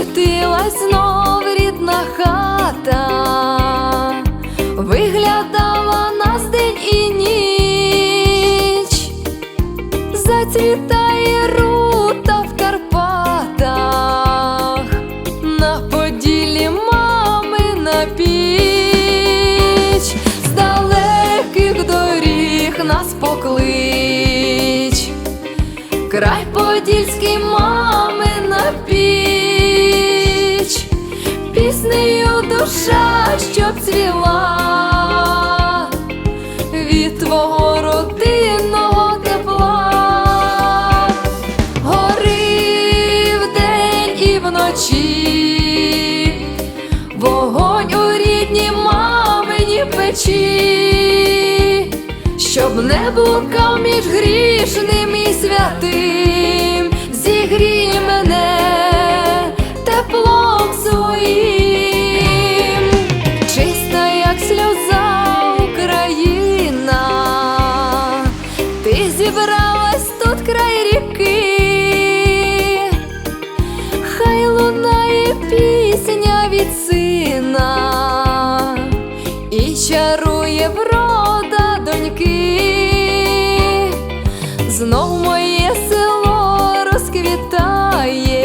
світилась знов рідна хата, виглядала нас день і ніч, зацвітає рута в Карпатах, на поділі мами на піч, з далеких доріг нас поклич, край подільський мами на піч. Душа, щоб цвіла від твого родинного тепла, гори вдень і вночі, вогонь у рідній мамині печі, щоб не блукав між грішним і святим, зігрій мене і чарує врода доньки, знов моє село розквітає,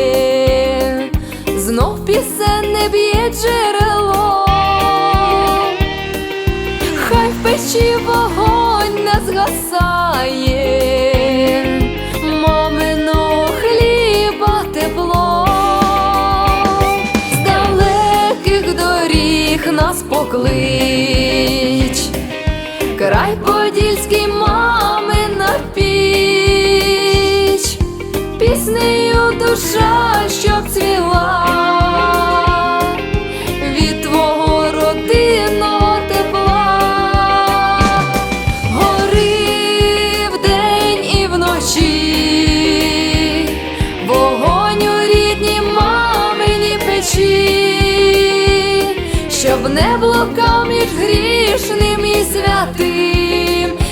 знов пісенне б'є джерело, хай в печі вогонь не згасає, доріг нас поклич, край подільський щоб не між грішним і святим.